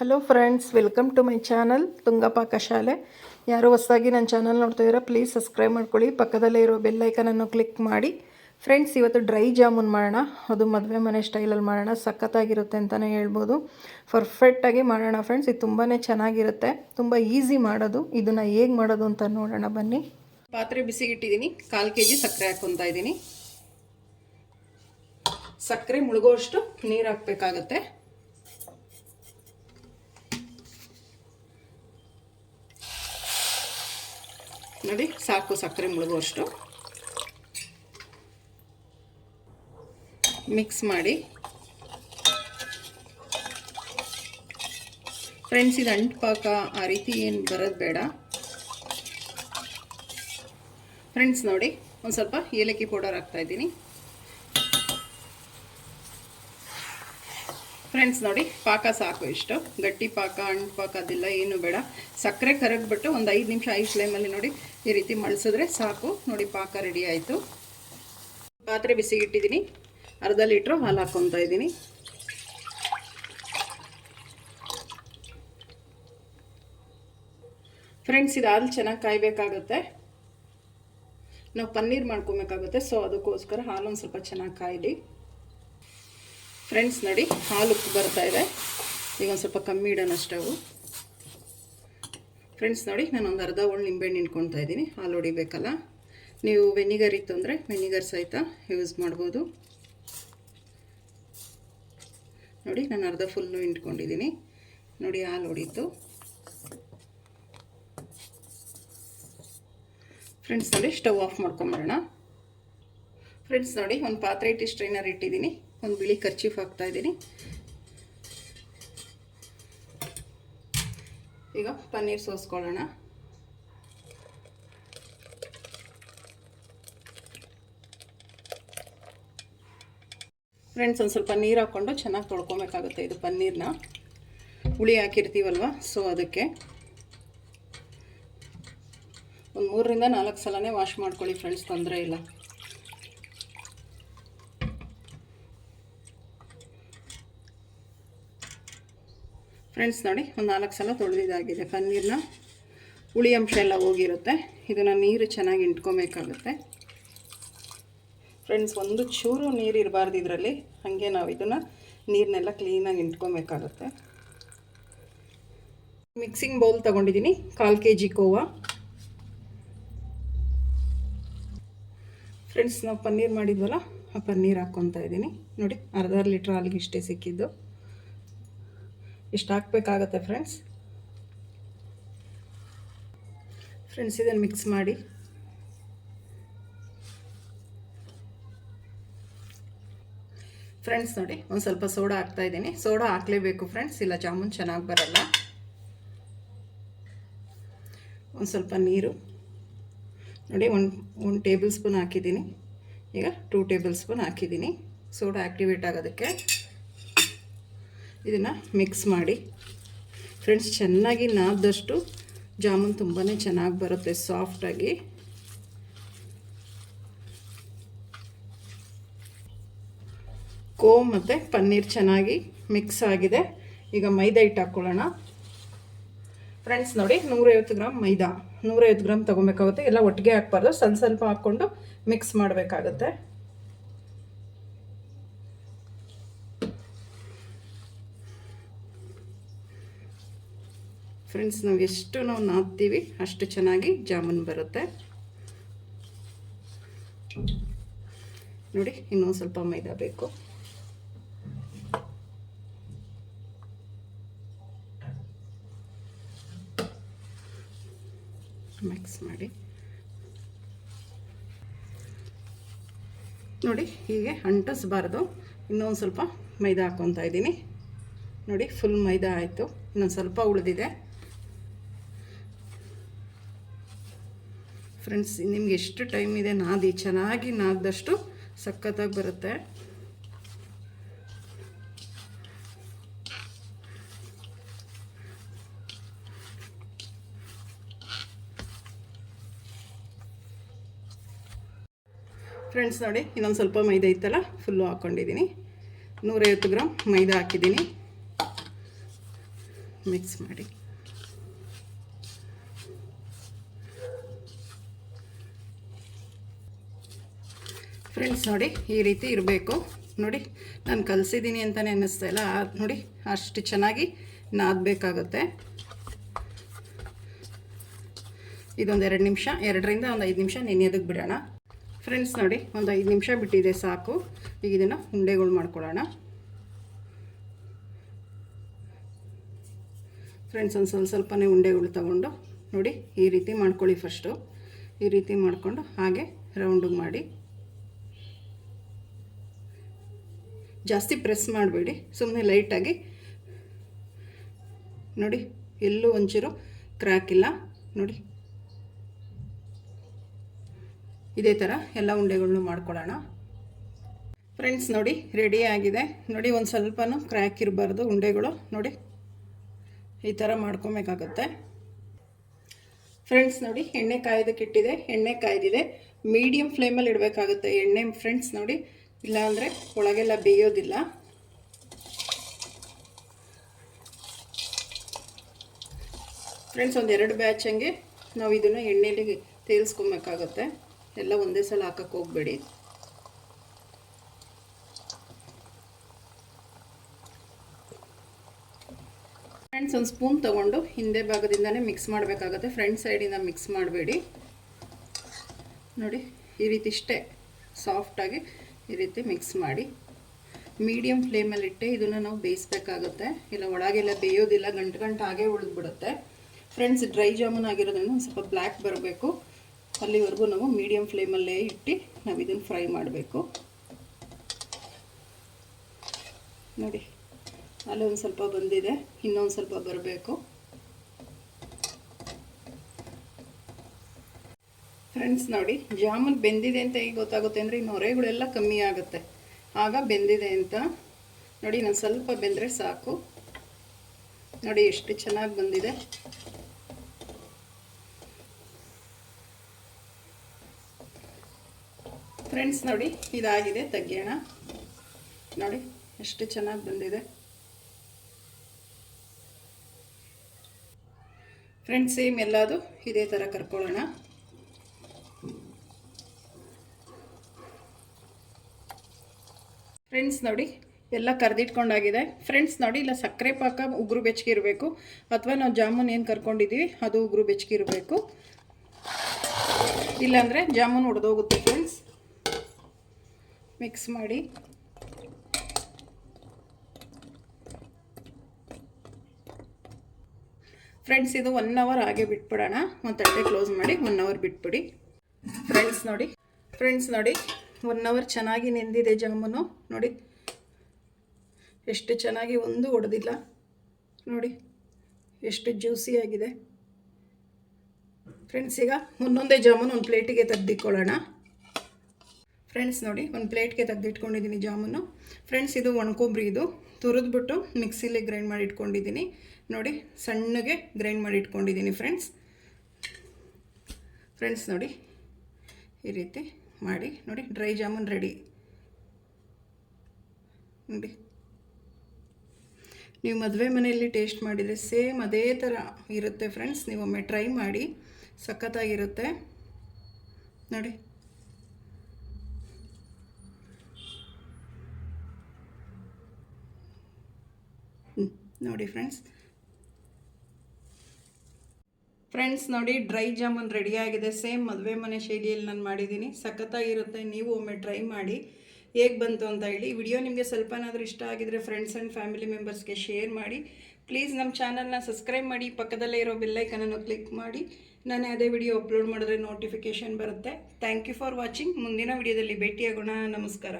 Hello friends welcome to my channel Tungapaka ಶಾಲೆ ಯಾರು ಹೊಸದಾಗಿ ನನ್ನ ಚಾನಲ್ ನೋಡ್ತಾ ಇದ್ದೀರಾ ಪ್ಲೀಸ್ ಸಬ್ಸ್ಕ್ರೈಬ್ ಮಾಡ್ಕೊಳ್ಳಿ. ಪಕ್ಕದಲ್ಲೇ ಇರೋ ಬೆಲ್ಲೈಕನನ್ನು ಕ್ಲಿಕ್ ಮಾಡಿ. ಫ್ರೆಂಡ್ಸ್ ಇವತ್ತು ಡ್ರೈ ಜಾಮೂನ್ ಮಾಡೋಣ. ಅದು ಮದುವೆ ಮನೆ ಸ್ಟೈಲಲ್ಲಿ ಮಾಡೋಣ. ಸಖತ್ತಾಗಿರುತ್ತೆ ಅಂತಲೇ ಹೇಳ್ಬೋದು. ಪರ್ಫೆಕ್ಟಾಗಿ ಮಾಡೋಣ ಫ್ರೆಂಡ್ಸ್ ಇದು ತುಂಬಾ ಚೆನ್ನಾಗಿರುತ್ತೆ. ತುಂಬ ಈಸಿ ಮಾಡೋದು. ಇದನ್ನು ಹೇಗೆ ಮಾಡೋದು ಅಂತ ನೋಡೋಣ, ಬನ್ನಿ. ಪಾತ್ರೆ ಬಿಸಿಗಿಟ್ಟಿದ್ದೀನಿ. ಕಾಲು ಕೆ ಜಿ ಸಕ್ಕರೆ ಹಾಕ್ಕೊತಾ ಇದ್ದೀನಿ. ಸಕ್ಕರೆ ಮುಳುಗೋಷ್ಟು ನೀರು ಹಾಕಬೇಕಾಗತ್ತೆ. ನೋಡಿ, ಸಾಕು ಸಕ್ಕರೆ ಮುಳುಗುವಷ್ಟು ಮಿಕ್ಸ್ ಮಾಡಿ. ಫ್ರೆಂಡ್ಸ್ ಇದು ಅಂಟು ಪಾಕ ಆ ರೀತಿ ಏನು ಬರೋದು ಬೇಡ. ಫ್ರೆಂಡ್ಸ್ ನೋಡಿ, ಒಂದು ಸ್ವಲ್ಪ ಏಲಕ್ಕಿ ಪೌಡರ್ ಹಾಕ್ತಾ ಇದ್ದೀನಿ. ಫ್ರೆಂಡ್ಸ್ ನೋಡಿ, ಪಾಕ ಸಾಕು ಇಷ್ಟು. ಗಟ್ಟಿ ಪಾಕ ಅಂಟು ಪಾಕ ಅದೆಲ್ಲ, ಏನು ಬೇಡ. ಸಕ್ಕರೆ ಕರಗ್ಬಿಟ್ಟು ಒಂದು ಐದು ನಿಮಿಷ ಐ ಫ್ಲೇಮಲ್ಲಿ ನೋಡಿ ಈ ರೀತಿ ಮಳಿಸಿದ್ರೆ ಸಾಕು. ನೋಡಿ ಪಾಕ ರೆಡಿ ಆಯಿತು. ಪಾತ್ರೆ ಬಿಸಿಗಿಟ್ಟಿದ್ದೀನಿ. ಅರ್ಧ ಲೀಟ್ರ್ ಹಾಲು ಹಾಕ್ಕೊತಾ ಇದ್ದೀನಿ. ಫ್ರೆಂಡ್ಸ್, ಇದು ಹಾಲು ಚೆನ್ನಾಗಿ ಕಾಯಬೇಕಾಗತ್ತೆ. ನಾವು ಪನ್ನೀರ್ ಮಾಡ್ಕೊಬೇಕಾಗುತ್ತೆ. ಸೊ, ಅದಕ್ಕೋಸ್ಕರ ಹಾಲು ಒಂದು ಸ್ವಲ್ಪ ಚೆನ್ನಾಗಿ ಕಾಯಲಿ. ಫ್ರೆಂಡ್ಸ್, ನೋಡಿ ಹಾಲು ಬರ್ತಾ ಇದೆ. ಈಗ ಒಂದು ಸ್ವಲ್ಪ ಕಮ್ಮಿ ಇಡೋಣ ಫ್ರೆಂಡ್ಸ್ ನೋಡಿ, ನಾನು ಒಂದು ಅರ್ಧ ಒಳ್ಳೆ ನಿಂಬೆಹಣ್ಣು ಹಿಂಡ್ಕೊತಾ ಇದ್ದೀನಿ. ಹಾಲು ಹೊಡಿಬೇಕಲ್ಲ? ನೀವು ವೆನಿಗರ್ ಇತ್ತು ಅಂದರೆ ವೆನಿಗರ್ ಸಹಿತ ಯೂಸ್ ಮಾಡ್ಬೋದು. ನೋಡಿ, ನಾನು ಅರ್ಧ ಫುಲ್ಲು ಹಿಂಡ್ಕೊಂಡಿದ್ದೀನಿ. ನೋಡಿ, ಹಾಲು ಹೊಡಿತು. ಫ್ರೆಂಡ್ಸ್ ನೋಡಿ ಸ್ಟವ್ ಆಫ್ ಮಾಡ್ಕೊಂಬರೋಣ. ಫ್ರೆಂಡ್ಸ್ ನೋಡಿ, ಒಂದು ಪಾತ್ರೆ ಇಟ್ಟು ಸ್ಟ್ರೈನರ್ ಇಟ್ಟಿದ್ದೀನಿ. ಒಂದು ಬಿಳಿ ಖರ್ಚೀಫ್ ಹಾಕ್ತಾ ಈಗ ಪನ್ನೀರ್ ಸೋಸ್ಕೊಳ್ಳೋಣ. ಫ್ರೆಂಡ್ಸ್ ಒಂದು ಸ್ವಲ್ಪ ನೀರು ಹಾಕ್ಕೊಂಡು ಚೆನ್ನಾಗಿ ತೊಳ್ಕೊಬೇಕಾಗುತ್ತೆ ಇದು ಪನ್ನೀರ್ನ. ಹುಳಿ ಹಾಕಿರ್ತೀವಲ್ವ? ಸೊ ಅದಕ್ಕೆ ಒಂದು ಮೂರರಿಂದ ನಾಲ್ಕು ಸಲನೇ ವಾಶ್ ಮಾಡ್ಕೊಳ್ಳಿ ಫ್ರೆಂಡ್ಸ್ ತೊಂದರೆ ಇಲ್ಲ. ಫ್ರೆಂಡ್ಸ್ ನೋಡಿ, ಒಂದು ನಾಲ್ಕು ಸಲ ತೊಳೆದಿದ್ದಾಗಿದೆ ಪನ್ನೀರ್ನ ಹುಳಿ ಅಂಶ ಎಲ್ಲ ಹೋಗಿರುತ್ತೆ. ಇದನ್ನು ನೀರು ಚೆನ್ನಾಗಿ ಇಟ್ಕೊಬೇಕಾಗುತ್ತೆ. ಫ್ರೆಂಡ್ಸ್ ಒಂದು ಚೂರು ನೀರು ಇರಬಾರ್ದು ಇದರಲ್ಲಿ. ಹಾಗೆ ನಾವು ಇದನ್ನು ನೀರನ್ನೆಲ್ಲ ಕ್ಲೀನಾಗಿ ಇಟ್ಕೊಬೇಕಾಗುತ್ತೆ. ಮಿಕ್ಸಿಂಗ್ ಬೌಲ್ ತೊಗೊಂಡಿದ್ದೀನಿ ಕಾಲು ಕೆ ಜಿ ಕೋವಾ. ಫ್ರೆಂಡ್ಸ್ ನಾವು ಪನ್ನೀರ್ ಮಾಡಿದ್ವಲ್ಲ, ಆ ಪನ್ನೀರ್ ಹಾಕ್ಕೊತಾ ಇದ್ದೀನಿ ನೋಡಿ, ಅರ್ಧ ಲೀಟ್ರ್ ಹಾಲಿಗೆ ಇಷ್ಟೇ ಸಿಕ್ಕಿದ್ದು. ಇಷ್ಟು ಹಾಕಬೇಕಾಗತ್ತೆ ಫ್ರೆಂಡ್ಸ್ ಫ್ರೆಂಡ್ಸ್ ಇದನ್ನು ಮಿಕ್ಸ್ ಮಾಡಿ. ಫ್ರೆಂಡ್ಸ್ ನೋಡಿ, ಒಂದು ಸ್ವಲ್ಪ ಸೋಡಾ ಹಾಕ್ತಾ ಇದ್ದೀನಿ. ಸೋಡಾ ಹಾಕಲೇಬೇಕು ಫ್ರೆಂಡ್ಸ್ ಇಲ್ಲ ಜಾಮೂನ್ ಚೆನ್ನಾಗಿ ಬರಲ್ಲ. ಒಂದು ಸ್ವಲ್ಪ ನೀರು. ನೋಡಿ, ಒಂದು ಒಂದು ಟೇಬಲ್ ಸ್ಪೂನ್ ಹಾಕಿದ್ದೀನಿ. ಈಗ ಟೂ ಟೇಬಲ್ ಸ್ಪೂನ್ ಹಾಕಿದ್ದೀನಿ. ಸೋಡಾ ಆ್ಯಕ್ಟಿವೇಟ್ ಆಗೋದಕ್ಕೆ. ಇದನ್ನು ಮಿಕ್ಸ್ ಮಾಡಿ. ಫ್ರೆಂಡ್ಸ್ ಚೆನ್ನಾಗಿ ನಾದಷ್ಟು ಜಾಮೂನ್ ತುಂಬಾ ಚೆನ್ನಾಗಿ ಬರುತ್ತೆ ಸಾಫ್ಟಾಗಿ ಕೋ ಮತ್ತು ಪನ್ನೀರ್ ಚೆನ್ನಾಗಿ ಮಿಕ್ಸ್ ಆಗಿದೆ. ಈಗ ಮೈದಾ ಹಿಟ್ಟು ಹಾಕ್ಕೊಳ್ಳೋಣ ಫ್ರೆಂಡ್ಸ್ ನೋಡಿ ನೂರೈವತ್ತು ಗ್ರಾಮ್ ಮೈದಾ. ನೂರೈವತ್ತು ಗ್ರಾಮ್ ತೊಗೊಬೇಕಾಗುತ್ತೆ. ಎಲ್ಲ ಒಟ್ಟಿಗೆ ಹಾಕ್ಬಾರ್ದು. ಸ್ವಲ್ಪ ಸ್ವಲ್ಪ ಹಾಕ್ಕೊಂಡು ಮಿಕ್ಸ್ ಮಾಡಬೇಕಾಗತ್ತೆ. ಫ್ರೆಂಡ್ಸ್ ನಾವು ಎಷ್ಟು ನಾವು ನಾದ್ತೀವಿ, ಅಷ್ಟು ಚೆನ್ನಾಗಿ ಜಾಮೂನ್ ಬರುತ್ತೆ. ನೋಡಿ, ಇನ್ನೊಂದು ಸ್ವಲ್ಪ ಮೈದಾ ಬೇಕು. ಮಿಕ್ಸ್ ಮಾಡಿ. ನೋಡಿ, ಹೀಗೆ ಅಂಟಿಸ್ಬಾರ್ದು. ಇನ್ನೊಂದು ಸ್ವಲ್ಪ ಮೈದಾ ಹಾಕ್ಕೊತಾ ಇದ್ದೀನಿ. ನೋಡಿ ಫುಲ್ ಮೈದಾ ಆಯಿತು. ಇನ್ನೊಂದು ಸ್ವಲ್ಪ ಉಳಿದಿದೆ. ಫ್ರೆಂಡ್ಸ್ ನಿಮ್ಗೆ ಎಷ್ಟು ಟೈಮ್ ಇದೆ, ನಾದಿ. ಚೆನ್ನಾಗಿ ನಾದಷ್ಟು ಸಖತ್ತಾಗಿ ಬರುತ್ತೆ. ಫ್ರೆಂಡ್ಸ್ ನೋಡಿ, ಇನ್ನೊಂದು ಸ್ವಲ್ಪ ಮೈದಾ ಇತ್ತಲ್ಲ ಫುಲ್ಲು ಹಾಕ್ಕೊಂಡಿದ್ದೀನಿ ನೂರೈವತ್ತು ಗ್ರಾಮ್ ಮೈದಾ ಹಾಕಿದ್ದೀನಿ ಮಿಕ್ಸ್ ಮಾಡಿ. ಫ್ರೆಂಡ್ಸ್ ನೋಡಿ, ಈ ರೀತಿ ಇರಬೇಕು. ನೋಡಿ, ನಾನು ಕಲಿಸಿದ್ದೀನಿ ಅಂತಲೇ ಅನ್ನಿಸ್ತಾ ಇಲ್ಲ. ನೋಡಿ, ಅಷ್ಟು ಚೆನ್ನಾಗಿ ನಾದಬೇಕಾಗುತ್ತೆ. ಇದೊಂದು ಎರಡು ನಿಮಿಷ, ಎರಡರಿಂದ ಒಂದು ಐದು ನಿಮಿಷ ನೆನೆಯೋದಕ್ಕೆ ಬಿಡೋಣ. ಫ್ರೆಂಡ್ಸ್ ನೋಡಿ, ಒಂದು ಐದು ನಿಮಿಷ ಬಿಟ್ಟಿದೆ ಸಾಕು. ಈಗ ಇದನ್ನು ಉಂಡೆಗಳು ಮಾಡ್ಕೊಳ್ಳೋಣ ಫ್ರೆಂಡ್ಸ್ ಒಂದು ಸ್ವಲ್ಪ ಸ್ವಲ್ಪನೇ ಉಂಡೆಗಳು ತಗೊಂಡು, ನೋಡಿ, ಈ ರೀತಿ ಮಾಡ್ಕೊಳ್ಳಿ ಫಸ್ಟು ಈ ರೀತಿ ಮಾಡಿಕೊಂಡು ಹಾಗೆ ರೌಂಡಿಗೆ ಮಾಡಿ. ಜಾಸ್ತಿ ಪ್ರೆಸ್ ಮಾಡಬೇಡಿ ಸುಮ್ಮನೆ ಲೈಟಾಗಿ ನೋಡಿ, ಎಲ್ಲೂ ಒಂಚೂರು ಕ್ರ್ಯಾಕ್ ಇಲ್ಲ. ನೋಡಿ. ಇದೇ ಥರ ಎಲ್ಲ ಉಂಡೆಗಳನ್ನೂ ಮಾಡ್ಕೊಳ್ಳೋಣ. ಫ್ರೆಂಡ್ಸ್ ನೋಡಿ ರೆಡಿ ಆಗಿದೆ. ನೋಡಿ, ಒಂದು ಸ್ವಲ್ಪನೂ ಕ್ರ್ಯಾಕ್ ಇರಬಾರ್ದು ಉಂಡೆಗಳು. ನೋಡಿ, ಈ ಥರ ಮಾಡ್ಕೊಬೇಕಾಗತ್ತೆ. ಫ್ರೆಂಡ್ಸ್ ನೋಡಿ, ಎಣ್ಣೆ ಕಾಯ್ದಕ್ಕೆ ಇಟ್ಟಿದೆ ಎಣ್ಣೆ ಕಾಯ್ದಿದೆ. ಮೀಡಿಯಮ್ ಫ್ಲೇಮಲ್ಲಿ ಇಡಬೇಕಾಗುತ್ತೆ ಎಣ್ಣೆ ಫ್ರೆಂಡ್ಸ್ ನೋಡಿ. ಇಲ್ಲಾಂದರೆ ಒಳಗೆಲ್ಲ ಬೇಯೋದಿಲ್ಲ. ಫ್ರೆಂಡ್ಸ್ ಒಂದು ಎರಡು ಬ್ಯಾಚ್ ಹಂಗೆ ನಾವು ಇದನ್ನು ಎಣ್ಣೆಲಿ ತೇಲ್ಸ್ಕೊಬೇಕಾಗತ್ತೆ. ಎಲ್ಲ ಒಂದೇ ಸಲ ಹಾಕಕ್ಕೆ ಹೋಗಬೇಡಿ. ಫ್ರೆಂಡ್ಸ್ ಒಂದು ಸ್ಪೂನ್ ತೊಗೊಂಡು ಹಿಂದೆ ಭಾಗದಿಂದನೇ ಮಿಕ್ಸ್ ಮಾಡಬೇಕಾಗತ್ತೆ. ಫ್ರಂಟ್ ಸೈಡಿಂದ ಮಿಕ್ಸ್ ಮಾಡಬೇಡಿ. ನೋಡಿ, ಈ ರೀತಿ ಇಷ್ಟೇ ಸಾಫ್ಟಾಗಿ ಈ ರೀತಿ ಮಿಕ್ಸ್ ಮಾಡಿ. ಮೀಡಿಯಮ್ ಫ್ಲೇಮಲ್ಲಿಟ್ಟೆ ಇದನ್ನು ನಾವು ಬೇಯಿಸ್ಬೇಕಾಗುತ್ತೆ. ಇಲ್ಲ, ಒಳಗೆಲ್ಲ ಬೇಯೋದಿಲ್ಲ, ಗಂಟು ಗಂಟು ಹಾಗೆ ಉಳಿದ್ಬಿಡುತ್ತೆ. ಫ್ರೆಂಡ್ಸ್ ಡ್ರೈ ಜಾಮೂನ್ ಆಗಿರೋದ್ರಿಂದ ಒಂದು ಸ್ವಲ್ಪ ಬ್ಲ್ಯಾಕ್ ಬರಬೇಕು. ಅಲ್ಲಿವರೆಗೂ ನಾವು ಮೀಡಿಯಮ್ ಫ್ಲೇಮಲ್ಲೇ ಇಟ್ಟು ನಾವು ಇದನ್ನು ಫ್ರೈ ಮಾಡಬೇಕು. ನೋಡಿ, ಅಲ್ಲೊಂದು ಸ್ವಲ್ಪ ಬಂದಿದೆ, ಇನ್ನೊಂದು ಸ್ವಲ್ಪ ಬರಬೇಕು. ಫ್ರೆಂಡ್ಸ್ ನೋಡಿ, ಜಾಮೂನ್ ಬೆಂದಿದೆ ಅಂತ ಹೇಗೆ ಗೊತ್ತಾಗುತ್ತೆ ಅಂದರೆ ಇನ್ನು ನೊರೆಗಳೆಲ್ಲ ಕಮ್ಮಿ ಆಗುತ್ತೆ. ಆಗ ಬೆಂದಿದೆ ಅಂತ ನೋಡಿ ನಾನು ಸ್ವಲ್ಪ ಬೆಂದರೆ ಸಾಕು. ನೋಡಿ, ಎಷ್ಟು ಚೆನ್ನಾಗಿ ಬಂದಿದೆ. ಫ್ರೆಂಡ್ಸ್ ನೋಡಿ, ಇದಾಗಿದೆ, ತೆಗಿಯೋಣ. ನೋಡಿ, ಎಷ್ಟು ಚೆನ್ನಾಗಿ ಬಂದಿದೆ. ಫ್ರೆಂಡ್ಸ್ ಸೇಮ್ ಎಲ್ಲದು ಇದೇ ಥರ ಕರ್ಕೊಳ್ಳೋಣ. ಫ್ರೆಂಡ್ಸ್ ನೋಡಿ, ಎಲ್ಲ ಕರೆದಿಟ್ಕೊಂಡಾಗಿದೆ. ಫ್ರೆಂಡ್ಸ್ ನೋಡಿ, ಇಲ್ಲ ಸಕ್ಕರೆ ಪಾಕ ಉಗುರು ಬೆಚ್ಚಗೆ ಇರಬೇಕು. ಅಥವಾ ನಾವು ಜಾಮೂನ್ ಏನು ಕರ್ಕೊಂಡಿದ್ದೀವಿ ಅದು ಉಗುರು ಬೆಚ್ಚಗೆ ಇರಬೇಕು. ಇಲ್ಲಾಂದರೆ ಜಾಮೂನ್ ಒಡೆದೋಗುತ್ತೆ ಫ್ರೆಂಡ್ಸ್ ಮಿಕ್ಸ್ ಮಾಡಿ. ಫ್ರೆಂಡ್ಸ್ ಇದು ಒನ್ ಅವರ್ ಹಾಗೆ ಬಿಟ್ಬಿಡೋಣ. ಒಂದು ತಟ್ಟೆ ಕ್ಲೋಸ್ ಮಾಡಿ ಒನ್ ಅವರ್ ಬಿಟ್ಬಿಡಿ. ಫ್ರೆಂಡ್ಸ್ ನೋಡಿ ಫ್ರೆಂಡ್ಸ್ ನೋಡಿ ಒನ್ ಅವರ್ ಚೆನ್ನಾಗಿ ನೆಂದಿದೆ ಜಾಮೂನು ನೋಡಿ. ಎಷ್ಟು ಚೆನ್ನಾಗಿ ಒಂದು ಒಡೆದಿಲ್ಲ. ನೋಡಿ. ಎಷ್ಟು ಜ್ಯೂಸಿ ಆಗಿದೆ. ಫ್ರೆಂಡ್ಸ್ ಈಗ ಒಂದೊಂದೇ ಜಾಮೂನು ಒಂದು ಪ್ಲೇಟಿಗೆ ತೆಗೆದಿಕ್ಕೊಳ್ಳೋಣ ಫ್ರೆಂಡ್ಸ್ ನೋಡಿ, ಒಂದು ಪ್ಲೇಟ್ಗೆ ತೆಗೆದಿಟ್ಕೊಂಡಿದ್ದೀನಿ ಜಾಮೂನು. ಫ್ರೆಂಡ್ಸ್ ಇದು ಒಣಕೊಬ್ರಿ ಇದು. ತುರಿದ್ಬಿಟ್ಟು ಮಿಕ್ಸಿಲಿ ಗ್ರೈಂಡ್ ಮಾಡಿ ಇಟ್ಕೊಂಡಿದ್ದೀನಿ. ನೋಡಿ, ಸಣ್ಣಗೆ ಗ್ರೈಂಡ್ ಮಾಡಿ ಇಟ್ಕೊಂಡಿದ್ದೀನಿ ಫ್ರೆಂಡ್ಸ್ ಫ್ರೆಂಡ್ಸ್ ನೋಡಿ. ಈ ರೀತಿ. ಮಾಡಿ. ನೋಡಿ ಡ್ರೈ ಜಾಮೂನ್ ರೆಡಿ ನೋಡಿ. ನೀವು ಮದುವೆ ಮನೆಯಲ್ಲಿ ಟೇಸ್ಟ್ ಮಾಡಿದರೆ ಸೇಮ್ ಅದೇ ಥರ ಇರುತ್ತೆ ಫ್ರೆಂಡ್ಸ್ ನೀವು ಒಮ್ಮೆ ಟ್ರೈ ಮಾಡಿ, ಸಖತ್ತಾಗಿರುತ್ತೆ. ನೋಡಿ. ನೋಡಿ ಫ್ರೆಂಡ್ಸ್ ಫ್ರೆಂಡ್ಸ್ ನೋಡಿ ಡ್ರೈ ಜಾಮೂನ್ ಆಗಿದೆ. ಸೇಮ್ ಮದುವೆ ಮನೆ ಶೈಲಿಯಲ್ಲಿ ನಾನು ಮಾಡಿದ್ದೀನಿ. ಸಖತ್ತಾಗಿರುತ್ತೆ. ನೀವು ಒಮ್ಮೆ ಟ್ರೈ ಮಾಡಿ. ಹೇಗೆ ಬಂತು ಅಂತ ಹೇಳಿ. ವಿಡಿಯೋ ನಿಮಗೆ ಸ್ವಲ್ಪನಾದರೂ ಇಷ್ಟ ಆಗಿದ್ರೆ ಫ್ರೆಂಡ್ಸ್ ಆ್ಯಂಡ್ ಫ್ಯಾಮಿಲಿ ಮೆಂಬರ್ಸ್ಗೆ ಶೇರ್ ಮಾಡಿ. ಪ್ಲೀಸ್ ನಮ್ಮ ಚಾನಲ್ನ ಸಬ್ಸ್ಕ್ರೈಬ್ ಮಾಡಿ. ಪಕ್ಕದಲ್ಲೇ ಇರೋ ಬೆಲ್ಲೈಕನನ್ನು ಕ್ಲಿಕ್ ಮಾಡಿ. ನಾನು ಅದೇ ವಿಡಿಯೋ ಅಪ್ಲೋಡ್ ಮಾಡಿದ್ರೆ ನೋಟಿಫಿಕೇಷನ್ ಬರುತ್ತೆ. ಥ್ಯಾಂಕ್ ಯು ಫಾರ್ ವಾಚಿಂಗ್ ಮುಂದಿನ ವಿಡಿಯೋದಲ್ಲಿ ಭೇಟಿಯಾಗೋಣ. ನಮಸ್ಕಾರ.